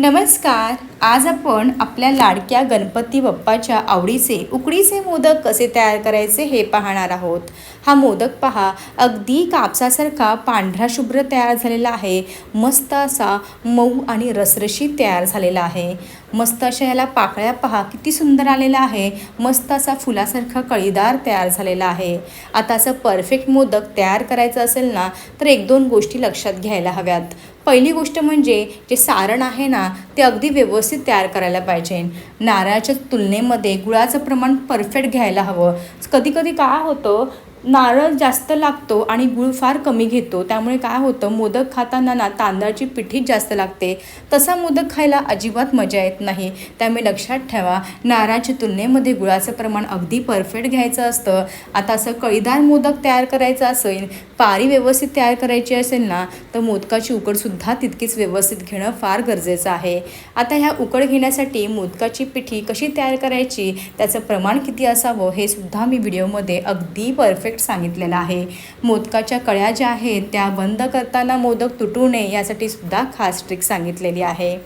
नमस्कार. आज आपण आपल्या लाडक्या गणपती बाप्पाच्या आवडीचे उकडीचे मोदक कसे तयार करायचे हे पाहणार आहोत. हा मोदक पहा अगदी कापसासारखा पांढरा शुभ्र तयार झालेला आहे. मस्त असा मऊ आणि रसरशीत तयार झालेला आहे. मस्त अशा याला पाकळ्या पहा किती सुंदर आलेला आहे. मस्त असा फुलासारखा कळीदार तयार झालेला आहे. आता असं परफेक्ट मोदक तयार करायचं असेल ना तर एक दोन गोष्टी लक्षात घ्यायला हव्यात. पहिली गोष्ट म्हणजे जे सारण आहे ना ते अगदी व्यवस्थित तयार करायला पाहिजे. नारळाच्या तुलनेमध्ये गुळाचं प्रमाण परफेक्ट घ्यायला हवं. कधी कधी काय होतं नारळ जास्त लागतो आणि गुळ फार कमी घेतो. त्यामुळे काय होतं मोदक खाताना ना तांदळाची पिठीच जास्त लागते. तसा मोदक खायला अजिबात मजा येत नाही. त्यामुळे लक्षात ठेवा नारळाच्या तुलनेमध्ये गुळाचं प्रमाण अगदी परफेक्ट घ्यायचं असतं. आता असं कळीदार मोदक तयार करायचं असेल पारी व्यवस्थित तयार करायची असेल ना तर मोदकाची उकडसुद्धा तितकीच व्यवस्थित घेणं फार गरजेचं आहे. आता ह्या उकड घेण्यासाठी मोदकाची पिठी कशी तयार करायची त्याचं प्रमाण किती असावं हे सुद्धा मी व्हिडिओमध्ये अगदी परफेक्ट सांगितलेलं आहे. मोदकाच्या कळ्या ज्या आहेत त्या बंद करताना मोदक तुटू नये यासाठी सुद्धा खास ट्रिक सांगितलेली आहे.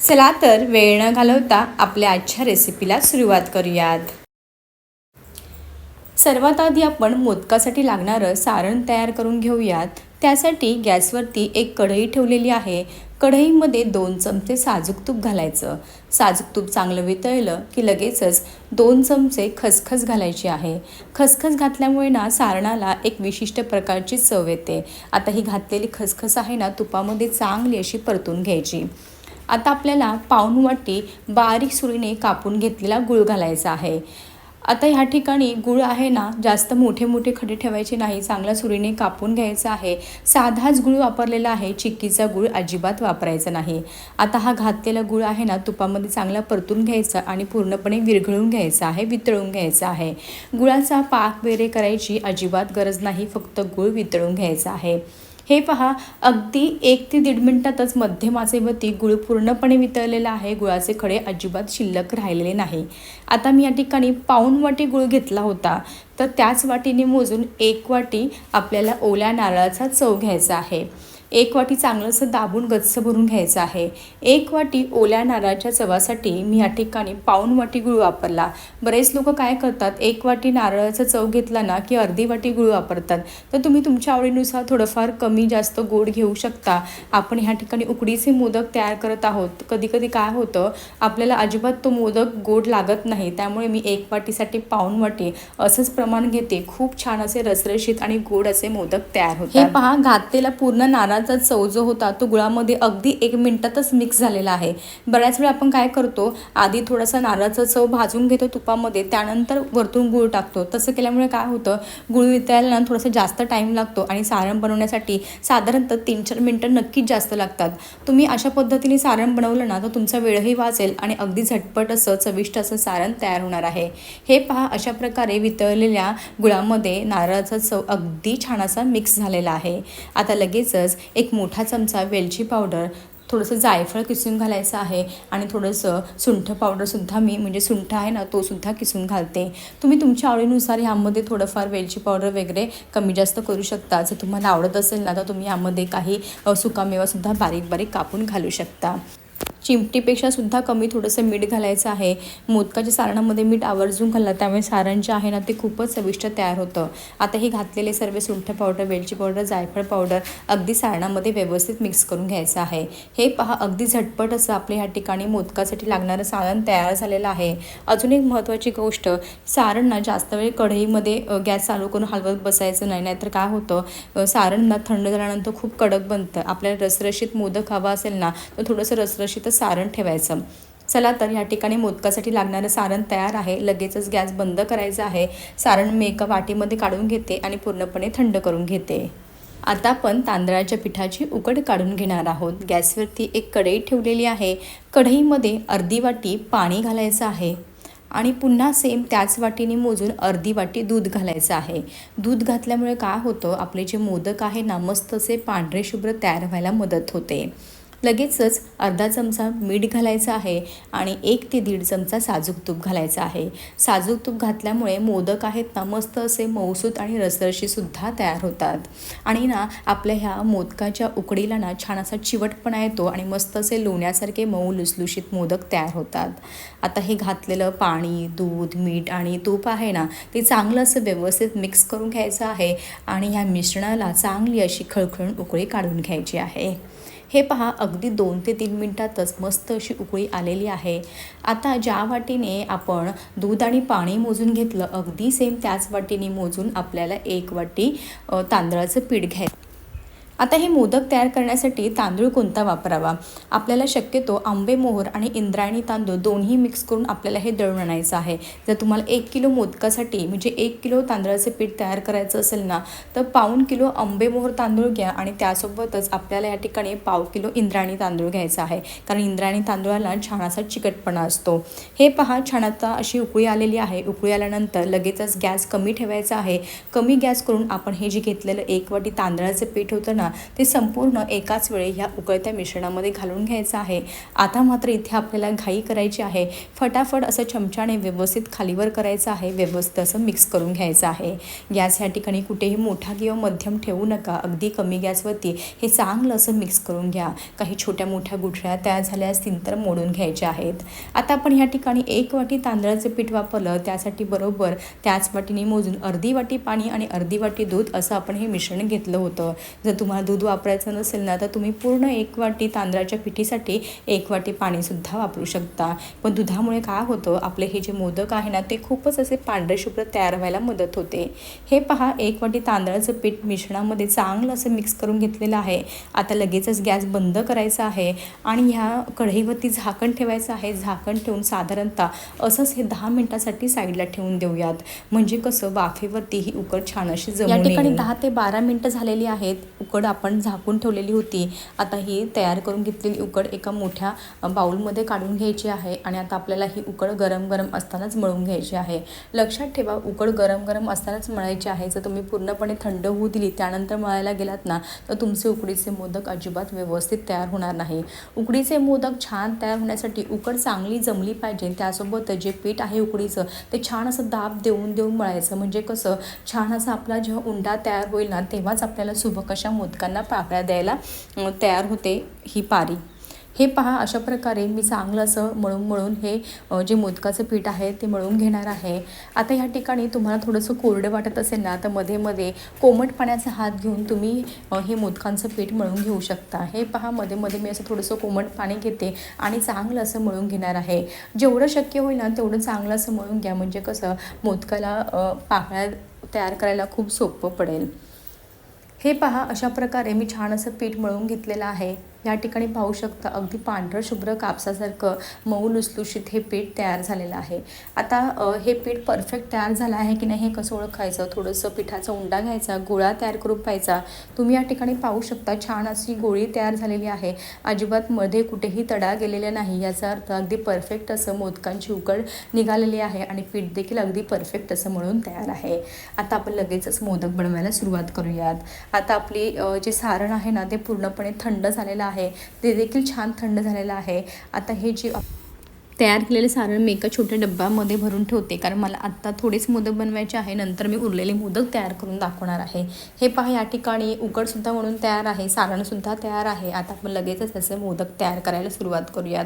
चला तर वेळ न घालवता आपल्या आजच्या रेसिपीला सुरुवात करूयात. सर्वात आधी आपण मोदकासाठी लागणारं सारण तयार करून घेऊयात. त्यासाठी गॅसवरती एक कढई ठेवलेली आहे. कढईमध्ये दोन चमचे साजूक तूप घालायचं. साजूक तूप चांगलं वितळलं की लगेचच दोन चमचे खसखस घालायची आहे. खसखस घातल्यामुळे ना सारणाला एक विशिष्ट प्रकारची चव येते. आता ही घातलेली खसखस आहे ना तुपामध्ये चांगली अशी परतून घ्यायची. आता आपल्याला पाऊण वाटी बारीक सुरीने कापून घेतलेला गुळ घालायचा आहे. आता ह्या ठिकाणी गुळ आहे ना जास्त मोठे मोठे खडे ठेवायचे नाही चांगल्या सुरीने कापून घ्यायचा आहे. साधाच गुळ वापरलेला आहे चिक्कीचा गुळ अजिबात वापरायचा नाही. आता हा घातलेला गुळ आहे ना तुपामध्ये चांगला परतून घ्यायचा आणि पूर्णपणे विरघळून घ्यायचा आहे वितळून घ्यायचा आहे. गुळाचा पाक वेरे करायची अजिबात गरज नाही फक्त गुळ वितळून घ्यायचा आहे. हे पहा अगदी एक ते दीड मिनिटातच मध्यमाचे वती गुळ पूर्णपणे वितळलेला आहे. गुळाचे खडे अजिबात शिल्लक राहिलेले नाही. आता मी या ठिकाणी पाऊण वाटी गुळ घेतला होता. तर त्याच वाटीने मोजून एक वाटी आपल्याला ओल्या नारळाचा चव घ्यायचा आहे. एक वाटी चांगलंसं दाबून गच्च भरून घ्यायचं आहे. एक वाटी ओल्या नारळाच्या चवासाठी मी या ठिकाणी पाऊण वाटी गुळ वापरला. बरेच लोक काय करतात एक वाटी नारळाचा चव घेतला ना की अर्धी वाटी गुळ वापरतात. तर तुम्ही तुमच्या आवडीनुसार थोडंफार कमी जास्त गोड घेऊ शकता. आपण ह्या ठिकाणी उकडीचे मोदक तयार करत आहोत. कधीकधी काय होतं आपल्याला अजिबात तो मोदक गोड लागत नाही. त्यामुळे मी एक वाटीसाठी पाऊण वाटी असंच प्रमाण घेते. खूप छान असे रसरशीत आणि गोड असे मोदक तयार होते हे पहा घातलेला पूर्ण नारळ नारळाचा चव जो होता तो गुळामध्ये अगदी एक मिनटातच मिक्स झालेला आहे. बऱ्याच वेळा आपण काय करतो आधी थोडासा नारळाचा चव भाजून घेतो तुपामध्ये त्यानंतर वरतून गुळ टाकतो. तसं केल्यामुळे काय होतं गुळ वितळायला थोडासा जास्त टाईम लागतो आणि सारण बनवण्यासाठी साधारणतः तीन चार मिनटं नक्कीच जास्त लागतात. तुम्ही अशा पद्धतीने सारण बनवलं ना तर तुमचा वेळही वाचेल आणि अगदी झटपट असं चविष्ट असं सारण तयार होणार आहे. हे पहा अशा प्रकारे वितळलेल्या गुळामध्ये नारळाचा चव अगदी छान असा मिक्स झालेला आहे. आता लगेचच एक मोठा चमचा वेलची पावडर थोडंसं जायफळ किसून घालायचं आहे आणि थोडंसं सुंठ पावडरसुद्धा मी म्हणजे सुंठ आहे ना तोसुद्धा किसून घालते. तुम्ही तुमच्या आवडीनुसार ह्यामध्ये थोडंफार वेलची पावडर वगैरे कमी जास्त करू शकता. जर तुम्हाला आवडत असेल ना तर तुम्ही यामध्ये काही सुकामेवासुद्धा बारीक बारीक कापून घालू शकता. चिमटीपेक्षा सुद्धा कमी थोडंसं मीठ घालायचं आहे. मोदकाच्या सारणामध्ये मीठ आवर्जून घाललं त्यामुळे सारण जे आहे ना ते खूपच चविष्ट तयार होतं. आता हे घातलेले सर्व सुंठ पावडर वेलची पावडर जायफळ पावडर अगदी सारणामध्ये व्यवस्थित मिक्स करून घ्यायचं आहे. हे पहा अगदी झटपट असं आपल्या ह्या ठिकाणी मोदकासाठी लागणारं सारण तयार झालेलं आहे. अजून एक महत्त्वाची गोष्ट सारण ना जास्त वेळ कढईमध्ये गॅस चालू करून हलवत बसायचं नाही नाहीतर काय होतं सारण ना थंड झाल्यानंतर खूप कडक बनतं. आपल्याला रसरशीत मोदक हवा असेल ना तर थोडंसं रसरशीतच सारण ठेवायचं. चला तर या ठिकाणी मोदकासाठी लागणारं सारण तयार आहे. लगेचच गॅस बंद करायचा आहे. सारण मी एका वाटीमध्ये काढून घेते आणि पूर्णपणे थंड करून घेते. आता आपण तांदळाच्या पिठाची उकड काढून घेणार आहोत. गॅसवरती एक कढई ठेवलेली आहे. कढईमध्ये अर्धी वाटी पाणी घालायचं आहे आणि पुन्हा सेम त्याच वाटीने मोजून अर्धी वाटी दूध घालायचं आहे. दूध घातल्यामुळे काय होतं? आपले जे मोदक आहे ना मस्त असे पांढरे शुभ्र तयार व्हायला मदत होते. लगेचच अर्धा चमचा मीठ घालायचं आहे आणि एक ते दीड चमचा साजूक तूप घालायचं आहे. साजूक तूप घातल्यामुळे मोदक आहेत ना मस्त असे मऊसूत आणि रसरशीसुद्धा तयार होतात. आणि ना आपल्या ह्या मोदकाच्या उकडीला ना छान असा चिवटपणा येतो आणि मस्त असे लोण्यासारखे मऊ लुसलुशीत मोदक तयार होतात. आता हे घातलेलं पाणी दूध मीठ आणि तूप आहे ना ते चांगलं असं व्यवस्थित मिक्स करून घ्यायचं आहे आणि ह्या मिश्रणाला चांगली अशी खळखळून उकळी काढून घ्यायची आहे. हे पहा अगदी दोन ते तीन मिनटातच मस्त अशी उकळी आलेली आहे. आता ज्या वाटीने आपण दूध आणि पाणी मोजून घेतलं अगदी सेम त्याच वाटीने मोजून आपल्याला एक वाटी तांदळाचं पीठ घ्यायचं. आता हे मोदक तयार करण्यासाठी तांदूळ कोणता वापरावा? आपल्याला शक्यतो आंबे मोहर आणि इंद्रायणी तांदूळ दोन्ही मिक्स करून आपल्याला हे दळून आणायचं आहे. जर तुम्हाला एक किलो मोदकासाठी म्हणजे एक किलो तांदळाचं पीठ तयार करायचं असेल ना तर पाऊण किलो आंबे मोहर तांदूळ घ्या आणि त्यासोबतच आपल्याला या ठिकाणी पाव किलो इंद्रायणी तांदूळ घ्यायचा आहे. कारण इंद्रायणी तांदूळाला छान असा चिकटपणा असतो. हे पहा छान आता अशी उकळी आलेली आहे. उकळी आल्यानंतर लगेचच गॅस कमी ठेवायचा आहे. कमी गॅस करून आपण हे जे घेतलेलं एक वाटी तांदळाचं पीठ होतं ना ते संपूर्ण एकाच वेळी ह्या उकळत्या मिश्रणामध्ये घालून घ्यायचं आहे. आता मात्र इथे आपल्याला घाई करायची आहे. फटाफट असं चमच्याने व्यवस्थित खालीवर करायचं आहे. व्यवस्थित असं मिक्स करून घ्यायचं आहे. गॅस ह्या ठिकाणी कुठेही मोठा किंवा मध्यम ठेवू नका. अगदी कमी गॅसवरती हे चांगलं असं मिक्स करून घ्या. काही छोट्या मोठ्या गुठळ्या तयार झाल्या असतील तर मोडून घ्यायच्या आहेत. आता आपण ह्या ठिकाणी एक वाटी तांदळाचं पीठ वापरलं. त्यासाठी बरोबर त्याच वाटीने मोजून अर्धी वाटी पाणी आणि अर्धी वाटी दूध असं आपण हे मिश्रण घेतलं होतं. जर तुम्हाला दूध वापरायचं नसेल ना तर तुम्ही पूर्ण एक वाटी तांदळाच्या पिठीसाठी एक वाटी पाणीसुद्धा वापरू शकता. पण दुधामुळे काय होतं आपले हे जे मोदक आहे ना ते खूपच असे पांढरे शुभ्र तयार व्हायला मदत होते. हे पहा एक वाटी तांदळाचं पीठ मिश्रणामध्ये चांगलं असं मिक्स करून घेतलेलं आहे. आता लगेचच गॅस बंद करायचा आहे आणि ह्या कढईवरती झाकण ठेवायचं आहे. झाकण ठेवून साधारणतः असंच हे दहा मिनिटासाठी साईडला ठेवून देऊयात. म्हणजे कसं वाफेवरती ही उकड छान अशी या जमून ठिकाणी येईल. दहा ते बारा मिनटं झालेली आहेत. उकड आपण झाकून ठेवलेली होती. आता ही तयार करून घेतलेली उकड एका मोठ्या बाऊलमध्ये काढून घ्यायची आहे आणि आता आपल्याला ही उकड गरम गरम असतानाच मळून घ्यायची आहे. लक्षात ठेवा उकड गरम गरम असतानाच मळायची आहे. जर तुम्ही पूर्णपणे थंड होऊ दिली त्यानंतर मळायला गेलात ना तर तुमचे उकडीचे मोदक अजिबात व्यवस्थित तयार होणार नाही. उकडीचे मोदक छान तयार होण्यासाठी उकड चांगली जमली पाहिजे. त्यासोबत जे पीठ आहे उकडीचं ते छान असं दाब देऊन देऊन मळायचं. म्हणजे कसं छान असा आपला जेव्हा उंडा तयार होईल ना तेव्हाच आपल्याला सुबक अशा मोदकांना पाकळ्या द्यायला तयार होते ही पारी. हे पहा अशा प्रकारे मी चांगलं असं मळून मळून हे जे मोदकाचं पीठ आहे ते मळून घेणार आहे. आता ह्या ठिकाणी तुम्हाला थोडंसं कोरडं वाटत असेल ना तर मध्ये मध्ये कोमट पाण्याचा हात घेऊन तुम्ही हे मोदकांचं पीठ मळून घेऊ शकता. हे पहा मध्ये मध्ये मी असं थोडंसं कोमट पाणी घेते आणि चांगलं असं मळून घेणार आहे. जेवढं शक्य होईल ना तेवढं चांगलं असं मळून घ्या. म्हणजे कसं मोदकाला पाकळ्या तयार करायला खूप सोपं पडेल. हे पहा अशा प्रकारे मी छान असं पीठ मळून घेतलेलं आहे. या ठिकाणी पाहू शकता अगदी पांढरं शुभ्र कापसासारखं मऊ लुसलुशीत हे पीठ तयार झालेलं आहे. आता हे पीठ परफेक्ट तयार झालं आहे की नाही हे कसं ओळखायचं? थोडंसं पिठाचा उंडा घ्यायचा गोळा तयार करून पाहायचा. तुम्ही या ठिकाणी पाहू शकता छान अशी गोळी तयार झालेली आहे. अजिबात मध्ये कुठेही तडा गेलेला नाही. याचा अर्थ अगदी परफेक्ट असं मोदकांची उकड निघालेली आहे आणि पीठ देखील अगदी परफेक्ट असं म्हणून तयार आहे. आता आपण लगेचच मोदक बनवायला सुरुवात करूयात. आता आपली जे सारण आहे ना ते पूर्णपणे थंड झालेलं आहे. ते देखील छान थंड झालेलं आहे. आता हे जे तयार केलेले सारण मी एका छोट्या डब्यामध्ये भरून ठेवते. कारण मला आत्ता थोडेच मोदक बनवायचे आहे. नंतर मी उरलेले मोदक तयार करून दाखवणार आहे. हे पहा या ठिकाणी उकडसुद्धा म्हणून तयार आहे. सारणसुद्धा तयार आहे. आता आपण लगेचच असे मोदक तयार करायला सुरुवात करूयात.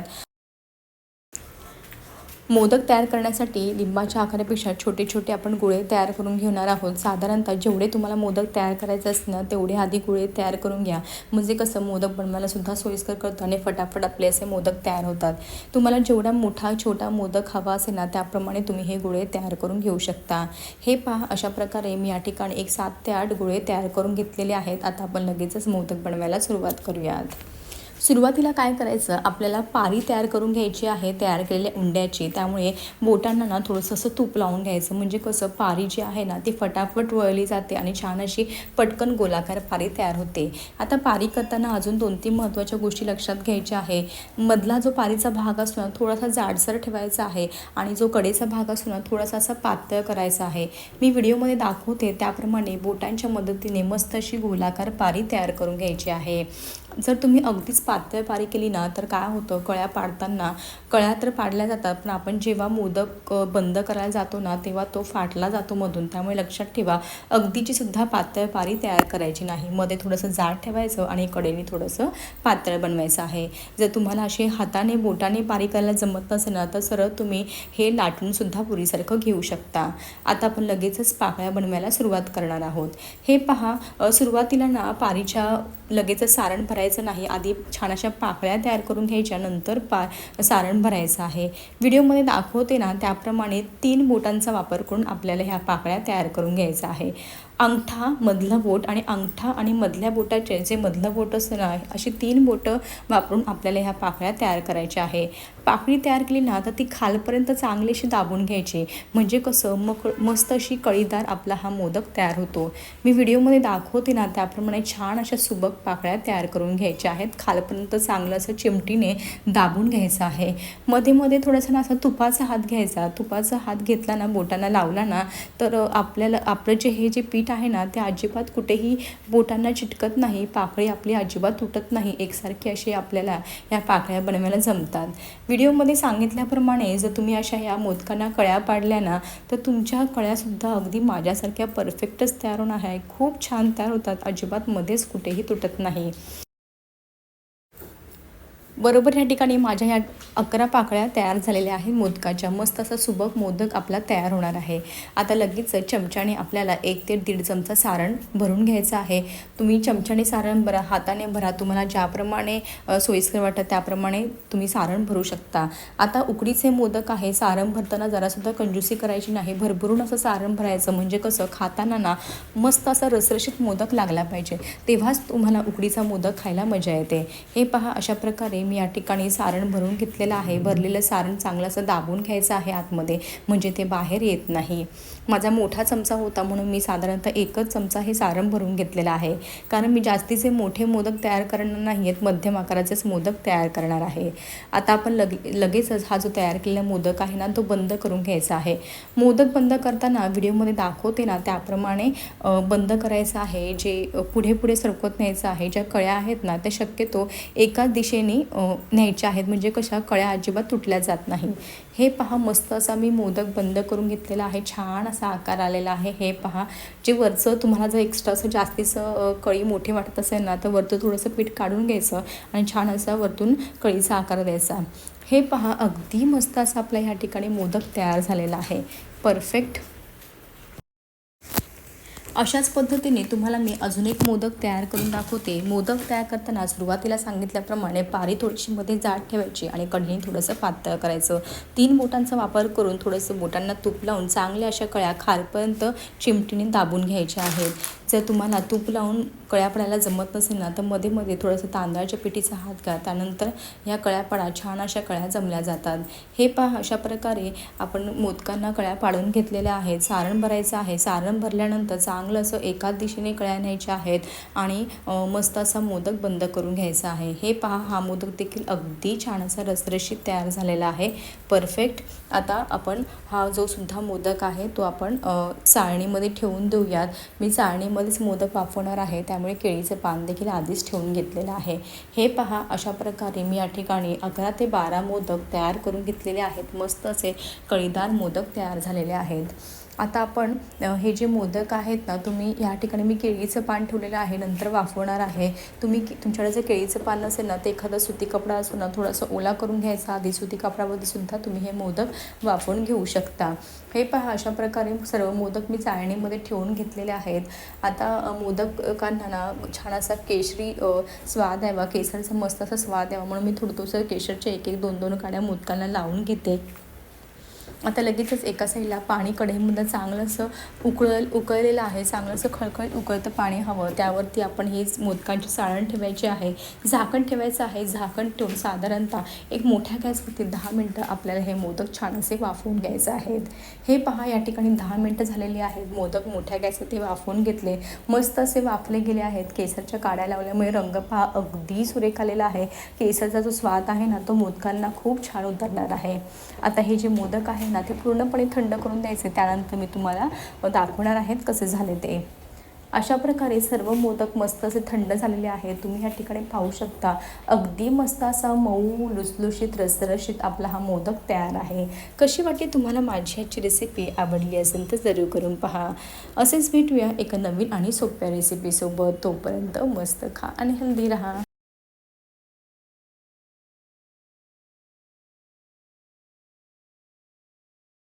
मोदक तयार करण्यासाठी लिंबाच्या आकारापेक्षा छोटे छोटे आपण गुळे तयार करून घेणार आहोत. साधारणतः जेवढे तुम्हाला मोदक तयार करायचे असणार तेवढे आधी गुळे तयार करून घ्या. म्हणजे कसं मोदक बनवायलासुद्धा सोयीस्कर करतो आणि फटाफट आपले असे मोदक तयार होतात. तुम्हाला जेवढा मोठा छोटा मोदक हवा असेल ना त्याप्रमाणे तुम्ही हे गुळे तयार करून घेऊ शकता. हे पहा अशा प्रकारे मी या ठिकाणी एक सात ते आठ गुळे तयार करून घेतलेले आहेत. आता आपण लगेचच मोदक बनवायला सुरुवात करूयात. सुरुवातीला काय करायचं? आपल्याला पारी तयार करून घ्यायची आहे तयार केलेल्या उंड्याची. त्यामुळे बोटांना ना थोडंसं असं तूप लावून घ्यायचं. म्हणजे कसं पारी जी आहे ना ती फटाफट वळली जाते आणि छान अशी पटकन गोलाकार पारी तयार होते. आता पारी करताना अजून दोन तीन महत्त्वाच्या गोष्टी लक्षात घ्यायच्या आहे मधला जो पारीचा भाग असतो ना थोडासा जाडसर ठेवायचा आहे आणि जो कडेचा भाग असतो ना थोडासा असा पातळ करायचा आहे. मी व्हिडिओमध्ये दाखवते त्याप्रमाणे बोटांच्या मदतीने मस्त अशी गोलाकार पारी तयार करून घ्यायची आहे. जर तुम्ही अगदीच पातळ पारी केली ना तर काय होतं? कळ्या पाडताना कळ्या तर पाडल्या जातात पण आपण जेव्हा मोदक बंद करायला जातो ना तेव्हा तो फाटला जातो मधून. त्यामुळे लक्षात ठेवा अगदीची सुद्धा पातळ पारी तयार करायची नाही. मध्ये थोडंसं जाड ठेवायचं आणि कडेने थोडंसं पातळ बनवायचं आहे. जर तुम्हाला असे हाताने बोटाने पारी करायला जमत नसेल ना तर सरळ तुम्ही हे लाटूनसुद्धा पुरीसारखं घेऊ शकता. आता आपण लगेचच पाकळ्या बनवायला सुरुवात करणार आहोत. हे पहा सुरुवातीला ना पारीच्या लगेचच सारण करायचं नाही. आधी छान अशा पाकळ्या तयार करून घ्यायच्या नंतर पा सारण भरायचं आहे. व्हिडिओमध्ये दाखवते ना त्याप्रमाणे तीन बोटांचा वापर करून आपल्याला ह्या पाकळ्या तयार करून घ्यायचा आहे. अंगठा मधलं बोट आणि अंगठा आणि मधल्या बोटाचे जे मधलं बोट असतं ना अशी तीन बोटं वापरून आपल्याला ह्या पाकळ्या तयार करायच्या आहे. पाकळी तयार केली ना तर ती खालपर्यंत चांगली अशी दाबून घ्यायची. म्हणजे कसं मग मस्त अशी कळीदार आपला हा मोदक तयार होतो. मी व्हिडिओमध्ये दाखवते ना त्याप्रमाणे छान अशा सुबक पाकळ्या तयार करून घ्यायचे आहेत. खालपर्यंत चांगलं असं चिमटीने दाबून घ्यायचं आहे. मध्ये मध्ये थोडासा ना असा तुपाचा हात घ्यायचा. तुपाचा हात घेतला ना बोटांना लावला ना तर आपल्याला आपलं जे हे जे पीठ आहे ना ते अजिबात कुठेही बोटांना चिटकत नाही. पाकळी आपली अजिबात तुटत नाही. एकसारखी अशी आपल्याला या पाकळ्या बनवायला जमतात. व्हिडिओमध्ये सांगितल्याप्रमाणे जर तुम्ही अशा या मोदकांना कळ्या पाडल्या ना तर तुमच्या कळ्यासुद्धा अगदी माझ्यासारख्या परफेक्टच तयार होणार आहे. खूप छान तयार होतात. अजिबात मध्येच कुठेही तुटत नाही. बरोबर या ठिकाणी माझ्या ह्या अकरा पाकळ्या तयार झालेल्या आहेत. मोदकाच्या मस्त असा सुबक मोदक आपला तयार होणार आहे. आता लगेच चमच्याने आपल्याला एक ते दीड चमचा सारण भरून घ्यायचं आहे. तुम्ही चमच्याने सारण भरा हाताने भरा. तुम्हाला ज्याप्रमाणे सोयीस्कर वाटतं त्याप्रमाणे तुम्ही सारण भरू शकता. आता उकडीचे मोदक आहे. सारण भरताना जरासुद्धा कंजूसी करायची नाही. भरभरून असं सारण भरायचं म्हणजे कसं? खाताना ना मस्त असा रसरशीत मोदक लागला पाहिजे. तेव्हाच तुम्हाला उकडीचा मोदक खायला मजा येते. हे पहा अशा प्रकारे मी या ठिकाणी सारण भरून घेतलेलं आहे. भरलेलं सारण चांगलं असं दाबून घ्यायचं आहे आतमध्ये म्हणजे ते बाहेर येत नाही. माझा मोठा चमचा होता म्हणून मी साधारणतः एकच चमचा हे सारण भरून घेतलेलं आहे. कारण मी जास्तीचे मोठे मोदक तयार करणार नाही आहेत मध्यम आकाराचेच मोदक तयार करणार आहे. आता आपण लगे लगेचच हा जो तयार केलेला मोदक आहे ना तो बंद करून घ्यायचा आहे. मोदक बंद करताना व्हिडिओमध्ये दाखवते ना त्याप्रमाणे बंद करायचं आहे. जे पुढे पुढे सरकवत न्यायचं आहे. ज्या कळ्या आहेत ना त्या शक्यतो एकाच दिशेने न्यायच्या आहेत. म्हणजे कशा कळ्या अजिबात तुटल्या जात नाही. हे पहा मस्त असा मी मोदक बंद करून घेतलेला आहे. छान असा आकार आलेला आहे. हे पहा जे वरचं तुम्हाला जर एक्स्ट्रा असं जास्तीचं कळी मोठी वाटत असेल ना तर वरतं थोडंसं पीठ काढून घ्यायचं आणि छान असा वरतून कळीचा आकार द्यायचा. हे पहा अगदी मस्त असा आपला ह्या ठिकाणी मोदक तयार झालेला आहे. परफेक्ट अशाच पद्धतीने तुम्हाला मी अजून एक मोदक तयार करून दाखवते. मोदक तयार करताना सुरुवातीला सांगितल्याप्रमाणे पारी थोडीशी मध्ये जाड ठेवायची आणि कढईने थोडंसं पातळ करायचं. तीन बोटांचा वापर करून थोडंसं बोटांना तूप लावून चांगल्या अशा कळ्या खारपर्यंत चिमटीने दाबून घ्यायच्या आहेत. जर तुम्हाला तूप लावून कळ्या पडायला जमत नसेल ना तर मध्ये मध्ये थोडंसं तांदळाच्या पिठीचा हात घ्या त्यानंतर ह्या कळ्या पडा. छान अशा कळ्या जमल्या जातात. हे पहा अशा प्रकारे आपण मोदकांना कळ्या पाडून घेतलेल्या आहेत. सारण भरायचं आहे. सारण भरल्यानंतर चांगलं असं एकाच दिशेने कळ्या न्यायच्या आहेत आणि मस्त असा मोदक बंद करून घ्यायचा आहे. हे पहा हा मोदक देखील अगदी छान असा रसरशीत तयार झालेला आहे. परफेक्ट आता आपण हा जो सुद्धा मोदक आहे तो आपण चाळणीमध्ये ठेवून देऊयात. मी चाळणीमध्येच मोदक वाफवणार आहे त्यामुळे केळीचं पान देखील आधीच ठेवून घेतलेलं आहे. हे पहा अशा प्रकारे मी या ठिकाणी अकरा ते बारा मोदक तयार करून घेतलेले आहेत. मस्त असे कळीदार मोदक तयार झालेले आहेत. आता आपण हे जे मोदक आहेत ना तुम्ही या ठिकाणी मी केळीचं पान ठेवलेलं आहे नंतर वाफवणार आहे. तुम्ही तुमच्याकडे जर केळीचं पान नसेल ना ते एखादा सुती कपडा असो ना थोडासा ओला करून घ्यायचा आधी सुती कपड्यामध्ये सुद्धा तुम्ही हे मोदक वाफवून घेऊ शकता. हे पहा अशा प्रकारे सर्व मोदक मी चाळणीमध्ये ठेवून घेतलेले आहेत. आता मोदकांना ना छान असा केशरी स्वाद यावा केसरचा मस्त असा स्वाद यावा म्हणून मी थोडं थोडंसं केशरच्या एक एक दोन दोन काड्या मोदकांना लावून घेते. आता लगेचच एका साईडला पाणी कढईमध्ये चांगलं असं उकळल उकळलेलं आहे चांगलं असं खळखळीत उकळतं पाणी हवं. त्यावरती आपण हे मोदकांची साळण ठेवायची आहे. झाकण ठेवायचं आहे. झाकण ठेवून साधारणतः एक मोठ्या गॅसवरती दहा मिनटं आपल्याला हे मोदक छान असे वाफवून घ्यायचे आहेत. हे पहा या ठिकाणी दहा मिनटं झालेली आहेत. मोदक मोठ्या गॅसवरती वाफवून घेतले. मस्त असे वाफले गेले आहेत. केसरच्या काड्या लावल्यामुळे रंग पहा अगदी सुरेख आलेला आहे. केसरचा जो स्वाद आहे ना तो मोदकांना खूप छान उतरणार आहे. आता हे जे मोदक आहे ना ते पूर्णपणे थंड करून द्यायचे त्यानंतर मी तुम्हाला दाखवणार आहेत कसे झाले ते. अशा प्रकारे सर्व मोदक मस्त असे थंड झालेले आहेत. तुम्ही ह्या ठिकाणी पाहू शकता अगदी मस्त असा मऊ लुसलुशीत रसरशीत आपला हा मोदक तयार आहे. कशी वाटते तुम्हाला माझी ह्याची रेसिपी आवडली असेल तर जरूर करून पहा. असेच भेटूया एका नवीन आणि सोप्या रेसिपीसोबत तोपर्यंत मस्त खा आणि हेल्दी राहा.